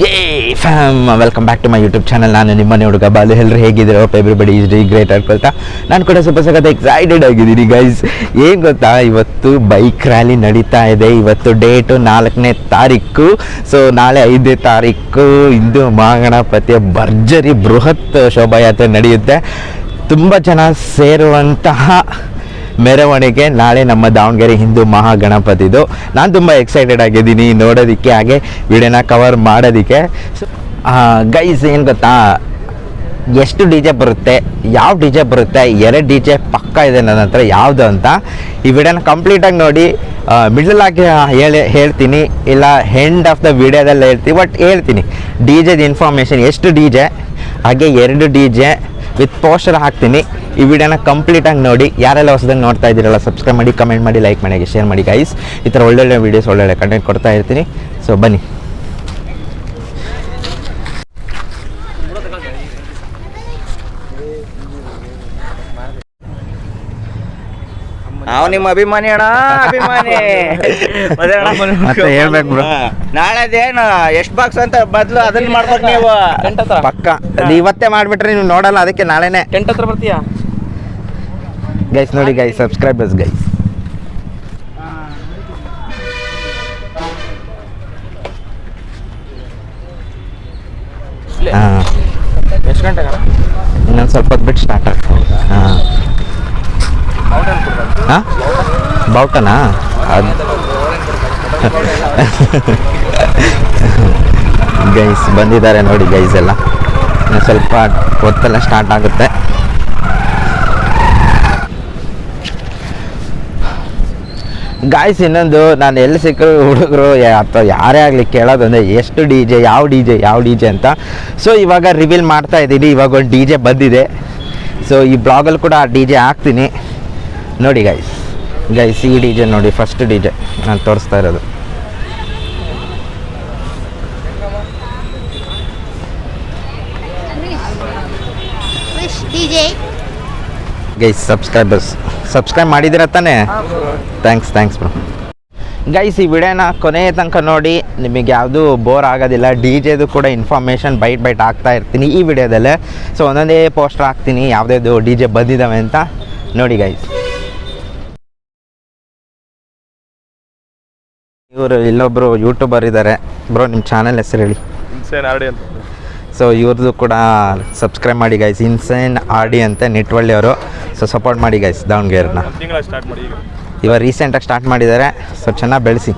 Yay fam welcome back to my YouTube channel ನಾನು ನಿಮ್ಮನೆ ಹುಡುಗ ಬಾಲು. ಎಲ್ಲರೂ ಹೇಗಿದ್ದೀರೋ ಎವ್ರಿಬಡಿ ಇಸ್ ಡಿ ಗ್ರೇಟ್ ಅನ್ಕೊಳ್ತಾ ನಾನು ಕೂಡ ಸ್ವಲ್ಪ ಸಖತ್ ಎಕ್ಸೈಟೆಡ್ ಆಗಿದ್ದೀನಿ ಗೈಸ್ ಏನು ಗೊತ್ತಾ? ಇವತ್ತು ಬೈಕ್ ರ್ಯಾಲಿ ನಡೀತಾ ಇದೆ. ಇವತ್ತು ಡೇಟು ನಾಲ್ಕನೇ ತಾರೀಕು. ಸೊ ನಾಳೆ ಐದನೇ ತಾರೀಕು. ಇಂದು ಮಹಾಗಣಪತಿಯ ಭರ್ಜರಿ ಬೃಹತ್ ಶೋಭಾಯಾತ್ರೆ ನಡೆಯುತ್ತೆ. ತುಂಬ ಜನ ಸೇರುವಂತಹ ಮೆರವಣಿಗೆ ನಾಳೆ ನಮ್ಮ ದಾವಣಗೆರೆ ಹಿಂದೂ ಮಹಾಗಣಪತಿದು. ನಾನು ತುಂಬ ಎಕ್ಸೈಟೆಡ್ ಆಗಿದ್ದೀನಿ ನೋಡೋದಕ್ಕೆ, ಹಾಗೆ ವಿಡಿಯೋನ ಕವರ್ ಮಾಡೋದಕ್ಕೆ. ಗೈಸ್ ಏನು ಗೊತ್ತಾ? ಎಷ್ಟು ಡಿ ಜೆ ಬರುತ್ತೆ? ಯಾವ ಡಿ ಜೆ ಬರುತ್ತೆ? ಎರಡು ಡಿ ಜೆ ಪಕ್ಕ ಇದೆ ನನ್ನ ಹತ್ರ, ಯಾವುದು ಅಂತ. ಈ ವಿಡಿಯೋನ ಕಂಪ್ಲೀಟಾಗಿ ನೋಡಿ ಮಿಡಲ್ ಆಗಿ ಹೇಳಿ, ಹೇಳ್ತೀನಿ. ಇಲ್ಲ ಹೆಂಡ್ ಆಫ್ ದ ವಿಡಿಯೋದಲ್ಲಿ ಹೇಳ್ತೀನಿ ಬಟ್ ಹೇಳ್ತೀನಿ. ಡಿ ಜೆದ ಇನ್ಫಾರ್ಮೇಷನ್ ಎಷ್ಟು ಡಿ ಜೆ? ಹಾಗೆ ಎರಡು ಡಿ ಜೆ ವಿತ್ ಪೋಸ್ಟರ್ ಹಾಕ್ತೀನಿ. ಈ ವಿಡಿಯೋನ ಕಂಪ್ಲೀಟಾಗಿ ನೋಡಿ. ಯಾರೆಲ್ಲ ಹೊಸದಾಗಿ ನೋಡ್ತಾ ಇದ್ದೀರಲ್ಲ ಸಬ್ಸ್ಕ್ರೈಬ್ ಮಾಡಿ ಕಮೆಂಟ್ ಮಾಡಿ ಲೈಕ್ ಮಾಡಿ ಶೇರ್ ಮಾಡಿ ಗೈಸ್ ಈ ಥರ ಒಳ್ಳೊಳ್ಳೆ ವೀಡಿಯೋಸ್ ಒಳ್ಳೊಳ್ಳೆ ಕಂಟೆಂಟ್ ಕೊಡ್ತಾ ಇರ್ತೀನಿ. ಸೊ ಬನ್ನಿ. ನಾವು ನಿಮ್ಮ ಅಭಿಮಾನಿ ಅಣ್ಣ ಅಭಿಮಾನಿ. ಮತ್ತೆ ಅಣ್ಣ? ಮತ್ತೆ ಹೇಳ್ಬೇಕು bro. ಹಾ. ನಾಳೆದೇನು ಎಷ್ಟು ಬಾಕ್ಸ್ ಅಂತ ಬದ್ಲು ಅದನ್ನ ಮಾಡ್ಬೇಕು ನೀವು. ಪಕ್ಕ. ಅದು ಇವತ್ತೇ ಮಾಡ್ಬಿಟ್ರೆ ನೀವು ನೋಡಲ್ಲ ಅದಕ್ಕೆ ನಾಳೆನೆ. ಟೆಂಟ್ ಹತ್ರ ಬರ್ತೀಯಾ? ಗೈಸ್ ನೋಡಿ ಗೈಸ್ ಸಬ್ಸ್ಕ್ರೈಬರ್ಸ್ ಗೈಸ್ ಹಾಂ. ಎಷ್ಟು ಗಂಟೆಗೆ ಇನ್ನೊಂದು ಸ್ವಲ್ಪ ಹೊತ್ತು ಬಿಟ್ಟು ಸ್ಟಾರ್ಟ್ ಆಗ್ತದೆ ಹಾಂ ಅದು ಗೈಸ್, ಬಂದಿದ್ದಾರೆ ನೋಡಿ ಗೈಸ್ ಎಲ್ಲ. ಸ್ವಲ್ಪ ಹೊತ್ತೆಲ್ಲ ಸ್ಟಾರ್ಟ್ ಆಗುತ್ತೆ. ಗಾಯ್ಸ್ ಇನ್ನೊಂದು, ನಾನು ಎಲ್ಲಿ ಸಿಕ್ಕರು ಹುಡುಗರು ಅಥವಾ ಯಾರೇ ಆಗಲಿ ಕೇಳೋದಂದ್ರೆ ಎಷ್ಟು ಡಿ ಜೆ, ಯಾವ ಡಿ ಜೆ, ಯಾವ ಡಿ ಜೆ ಅಂತ. ಸೊ ಇವಾಗ ರಿವೀಲ್ ಮಾಡ್ತಾ ಇದ್ದೀನಿ. ಇವಾಗ ಒಂದು ಡಿ ಜೆ ಬಂದಿದೆ. ಸೊ ಈ ಬ್ಲಾಗಲ್ಲಿ ಕೂಡ ಆ ಡಿ ಜೆ ಹಾಕ್ತೀನಿ. ನೋಡಿ ಗೈಸ್ ಗೈಸ್ ಈ ಡಿ ಜೆ ನೋಡಿ ಫಸ್ಟ್ ಡಿ ಜೆ ನಾನು ತೋರಿಸ್ತಾ ಇರೋದು. ಗೈಸ್ ಸಬ್ಸ್ಕ್ರೈಬರ್ಸ್ ಸಬ್ಸ್ಕ್ರೈಬ್ ಮಾಡಿದಿರ ತಾನೇ? ಥ್ಯಾಂಕ್ಸ್ ಥ್ಯಾಂಕ್ಸ್ ಬ್ರೋ ಗೈಸ್ ಈ ವಿಡಿಯೋನ ಕೊನೆಯ ತನಕ ನೋಡಿ ನಿಮಗೆ ಯಾವುದು ಬೋರ್ ಆಗೋದಿಲ್ಲ. ಡಿ ಜೆದು ಕೂಡ ಇನ್ಫಾರ್ಮೇಷನ್ ಬೈಟ್ ಬೈಟ್ ಆಗ್ತಾ ಇರ್ತೀನಿ ಈ ವಿಡಿಯೋದಲ್ಲೇ. ಸೊ ಒಂದೊಂದೇ ಪೋಸ್ಟರ್ ಹಾಕ್ತೀನಿ ಯಾವುದ್ಯಾವುದು ಡಿ ಜೆ ಬಂದಿದ್ದಾವೆ ಅಂತ ನೋಡಿ ಗೈಸ್ ಇವರು ಇಲ್ಲೊಬ್ಬರು ಯೂಟ್ಯೂಬರ್ ಇದ್ದಾರೆ ಬ್ರೋ ನಿಮ್ಮ ಚಾನಲ್ ಹೆಸರು ಹೇಳಿ ಇನ್ಸೇನ್ ಆರ್ಡಿ ಅಂತ. ಸೊ ಇವ್ರದ್ದು ಕೂಡ ಸಬ್ಸ್ಕ್ರೈಬ್ ಮಾಡಿ ಗೈಸ್ ಇನ್ಸೈನ್ ಆರ್ಡಿ ಅಂತ ಅಂತೆ ನಿಟ್ವಳ್ಳಿ ಅವರು. ಸೊ ಸಪೋರ್ಟ್ ಮಾಡಿ ಗೈಸ್ ದಾವಣಗೆರೆನ. ತಿಂಗಳ ಸ್ಟಾರ್ಟ್ ಮಾಡಿ ಈಗ. ಇವಾಗ ರೀಸೆಂಟಾಗಿ ಸ್ಟಾರ್ಟ್ ಮಾಡಿದ್ದಾರೆ ಸೊ ಚೆನ್ನಾಗಿ ಬೆಳೆಸಿ.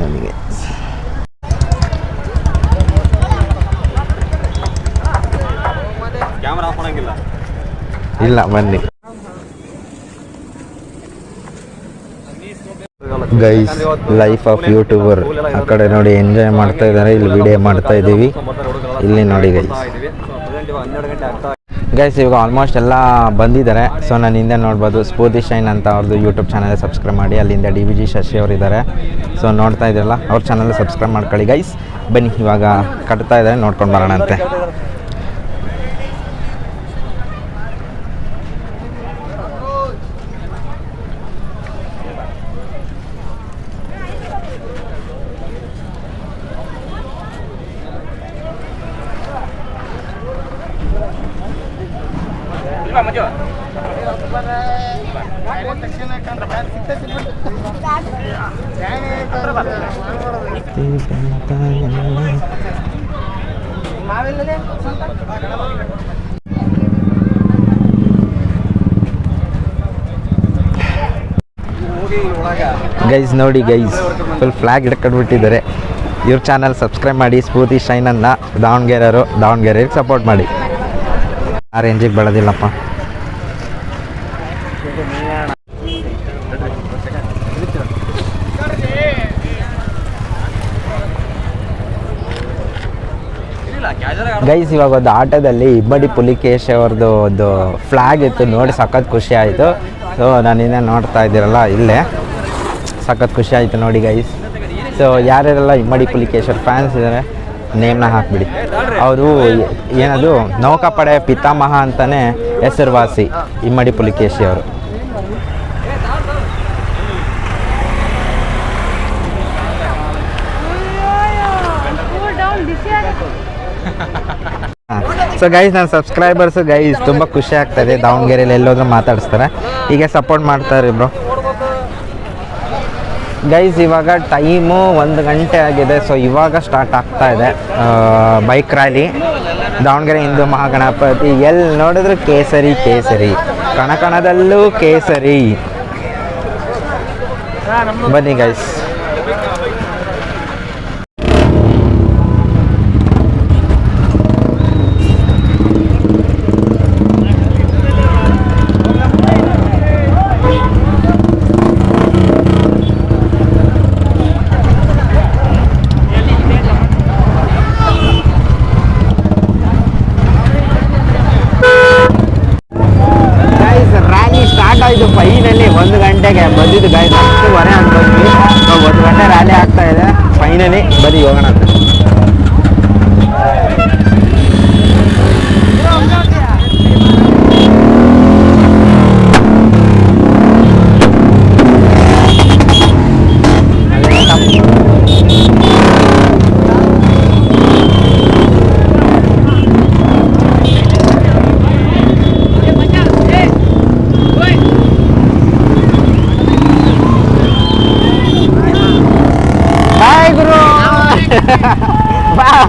ನನಗೆ ಇಲ್ಲ ಬನ್ನಿ. ಗೈಸ್ ಲೈಫ್ ಆಫ್ ಯೂಟ್ಯೂಬರ್ ಆ ಕಡೆ ನೋಡಿ ಎಂಜಾಯ್ ಮಾಡ್ತಾ ಇದ್ದಾರೆ. ಇಲ್ಲಿ ವಿಡಿಯೋ ಮಾಡ್ತಾ ಇದ್ದೀವಿ. ಇಲ್ಲಿ ನೋಡಿ ಗೈಸ್ ಹನ್ನೆರಡು ಗಂಟೆ ಆಗ್ತಾ ಗೈಸ್ ಇವಾಗ ಆಲ್ಮೋಸ್ಟ್ ಎಲ್ಲ ಬಂದಿದ್ದಾರೆ. ಸೊ ನಾನು ಹಿಂದೆ ನೋಡ್ಬೋದು ಸ್ಫೂರ್ತಿ ಶೈನ್ ಅಂತ ಅವ್ರದ್ದು ಯೂಟ್ಯೂಬ್ ಚಾನಲ್ ಸಬ್ಸ್ಕ್ರೈಬ್ ಮಾಡಿ. ಅಲ್ಲಿಂದ ಡಿ ವಿ ಜಿ ಶಶಿ ಅವರಿದ್ದಾರೆ ಸೊ ನೋಡ್ತಾ ಇದ್ರಲ್ಲ, ಅವ್ರ ಚಾನಲ್ ಸಬ್ಸ್ಕ್ರೈಬ್ ಮಾಡ್ಕೊಳ್ಳಿ ಗೈಸ್ ಬನ್ನಿ, ಇವಾಗ ಕಟ್ತಾ ಇದ್ದಾರೆ, ನೋಡ್ಕೊಂಡು ಬರೋಣ ಅಂತೆ ಗೈಸ್ ನೋಡಿ ಗೈಸ್ ಫುಲ್ ಫ್ಲಾಗ್ ಹಿಡ್ಕೊಂಡ್ಬಿಟ್ಟಿದ್ದಾರೆ. ಇವ್ರ ಚಾನಲ್ ಸಬ್ಸ್ಕ್ರೈಬ್ ಮಾಡಿ, ಸ್ಫೂರ್ತಿ ಶೈನನ್ನ ದಾವಣಗೆರೆಯವರು ದಾವಣಗೆರೆಗೆ ಸಪೋರ್ಟ್ ಮಾಡಿ. ಆ ರೇಂಜಿಗೆ ಬೆಳೆದಿಲ್ಲಪ್ಪ ಗೈಸ್ ಇವಾಗ ಒಂದು ಆಟೋದಲ್ಲಿ ಇಬ್ಬಡಿ ಪುಲಿಕೇಶ್ ಅವ್ರದ್ದು ಒಂದು ಫ್ಲಾಗ್ ಇತ್ತು ನೋಡಿ ಸಖತ್ ಖುಷಿ ಆಯಿತು. ಸೊ ನಾನಿನ್ನ ನೋಡ್ತಾ ಇದ್ದೀರಲ್ಲ ಇಲ್ಲೇ. ಸಖತ್ ಖುಷಿ ಆಯಿತು ನೋಡಿ ಗೈಸ್ ಸೊ ಯಾರ್ಯಾರೆಲ್ಲ ಇಮ್ಮಡಿ ಪುಲಿಕೇಶ್ವರ್ ಫ್ಯಾನ್ಸ್ ಇದ್ದಾರೆ ನೇಮ್ನ ಹಾಕ್ಬಿಡಿ. ಅವರು ಏನದು? ನೌಕಾಪಡೆ ಪಿತಾಮಹ ಅಂತಲೇ ಹೆಸರುವಾಸಿ ಇಮ್ಮಡಿ ಪುಲಿಕೇಶಿ ಅವರು. ಸೊ ಗೈಸ್ ನನ್ನ ಸಬ್ಸ್ಕ್ರೈಬರ್ಸ್ ಗೈಸ್ ತುಂಬ ಖುಷಿ ಆಗ್ತದೆ. ದಾವಣಗೆರೆಯಲ್ಲಿ ಎಲ್ಲೋದ್ರೂ ಮಾತಾಡಿಸ್ತಾರೆ. ಹೀಗೆ ಸಪೋರ್ಟ್ ಮಾಡ್ತಾರೆ ಇಬ್ರು. ಗೈಸ್ ಇವಾಗ ಟೈಮು ಒಂದು ಗಂಟೆ ಆಗಿದೆ. ಸೊ ಇವಾಗ ಸ್ಟಾರ್ಟ್ ಆಗ್ತಾ ಇದೆ ಬೈಕ್ ರ್ಯಾಲಿ ದಾವಣಗೆರೆ ಹಿಂದೂ ಮಹಾಗಣಪತಿ. ಎಲ್ಲಿ ನೋಡಿದ್ರು ಕೇಸರಿ ಕೇಸರಿ. ಕಣಕಣದಲ್ಲೂ ಕೇಸರಿ. ಬನ್ನಿ guys guys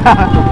Ha ha ha.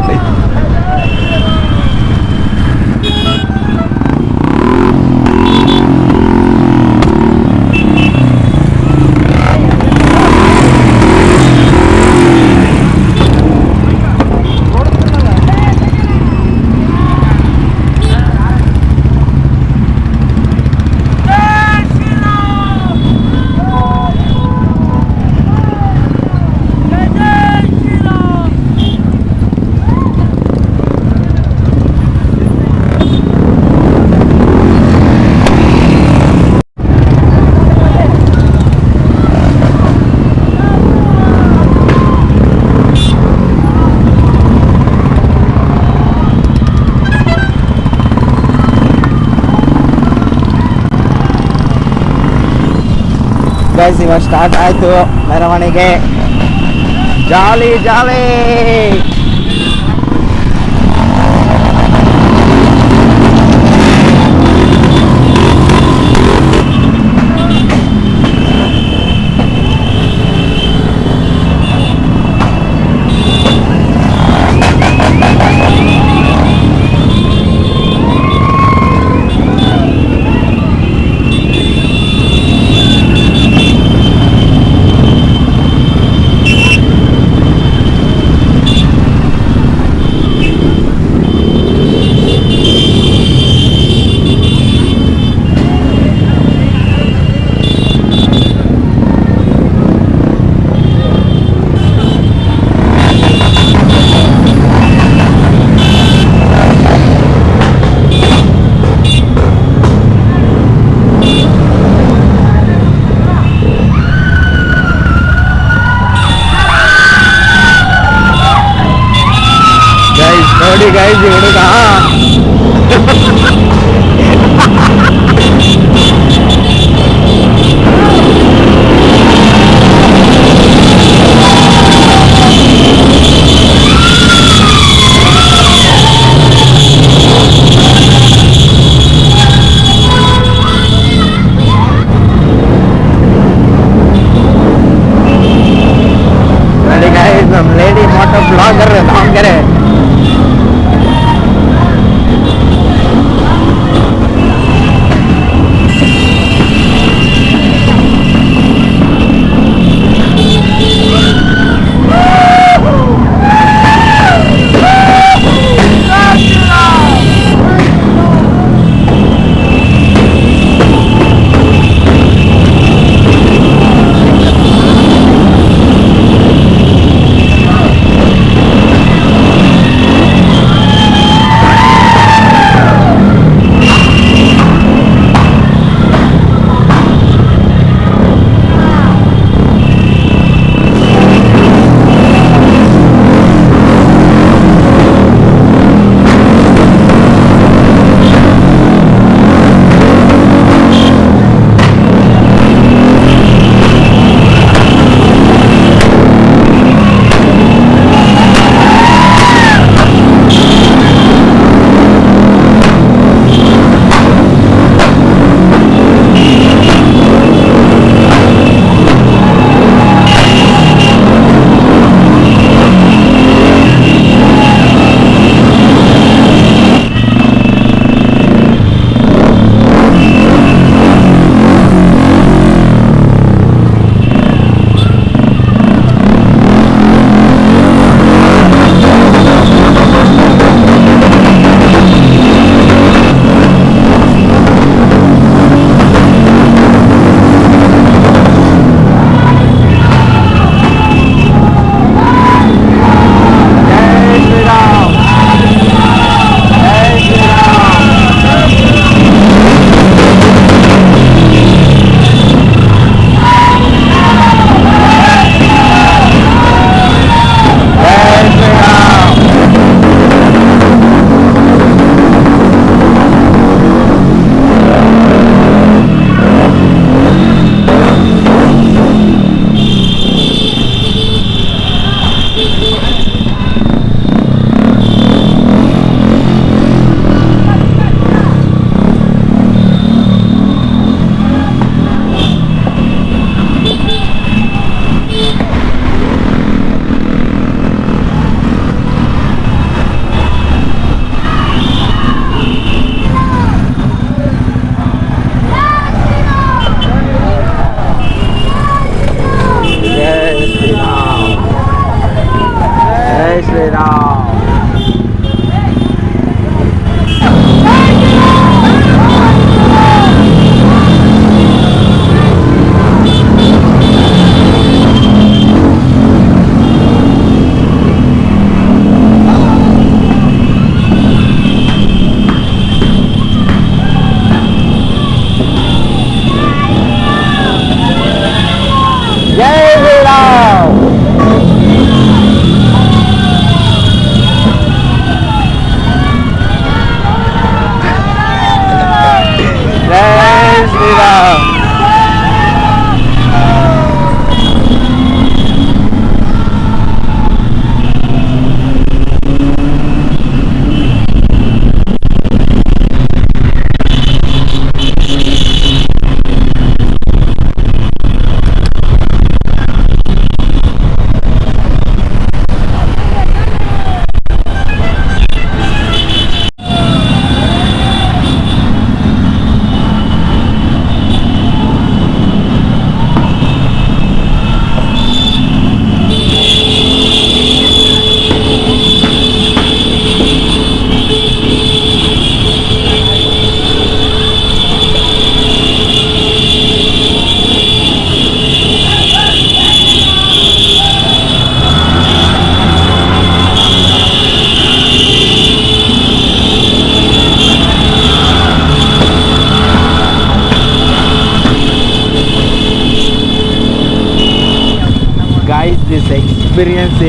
Guys ಇವಾಗ ಸ್ಟಾರ್ಟ್ ಆಯಿತು ಮೆರವಣಿಗೆ ಜಾಲಿ ಜಾಲಿ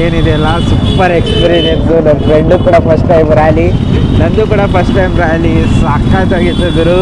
ಏನಿದೆಯಲ್ಲ ಸೂಪರ್ ಎಕ್ಸ್ಪೀರಿಯನ್ಸು ನನ್ನ ಫ್ರೆಂಡು ಕೂಡ ಫಸ್ಟ್ ಟೈಮ್ ರ್ಯಾಲಿ ನಂದು ಕೂಡ ಫಸ್ಟ್ ಟೈಮ್ ರ್ಯಾಲಿ ಸಖತ್ತಾಗಿತ್ತು ಗುರು.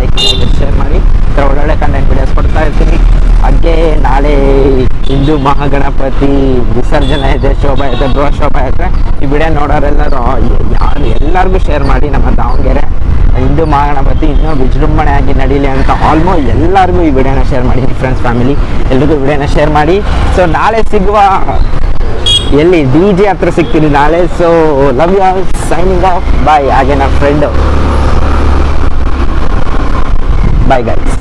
ಲೈಕ್ ಮಾಡಿ ಶೇರ್ ಮಾಡಿ ಈ ಒಳ್ಳೊಳ್ಳೆ ಕಂಟೆಂಟ್ ವಿಡಿಯೋಸ್ ಕೊಡ್ತಾ ಇರ್ತೀನಿ. ಹಾಗೆ ನಾಳೆ ಹಿಂದೂ ಮಹಾಗಣಪತಿ ವಿಸರ್ಜನೆ ಇದೆ, ಶೋಭಾ ಶೋಭಾಯಾತ್ರೆ ಶೋಭಾ ಇದೆ. ಈ ವಿಡಿಯೋ ನೋಡೋರೆಲ್ಲರೂ ಯಾರು ಎಲ್ಲರಿಗೂ ಶೇರ್ ಮಾಡಿ ನಮ್ಮ ದಾವಣಗೆರೆ. ಹಿಂದೂ ಮಹಾಗಣಪತಿ, ಇನ್ನೂ ವಿಜೃಂಭಣೆಯಾಗಿ ನಡೀಲಿ ಅಂತ ಆಲ್ಮೋಸ್ಟ್ ಎಲ್ಲರಿಗೂ ಈ ವಿಡಿಯೋನ ಶೇರ್ ಮಾಡಿ ಫ್ರೆಂಡ್ಸ್ ಫ್ಯಾಮಿಲಿ ಎಲ್ರಿಗೂ ವಿಡಿಯೋನ ಶೇರ್ ಮಾಡಿ. ಸೊ ನಾಳೆ ಸಿಗುವ, ಎಲ್ಲಿ ಡಿ ಜೆ ಹತ್ರ ಸಿಗ್ತೀನಿ ನಾಳೆ. So love you signing off bye ಹಾಗೆ ನನ್ನ ಫ್ರೆಂಡು ಬಾಯ್ ಗೈಸ್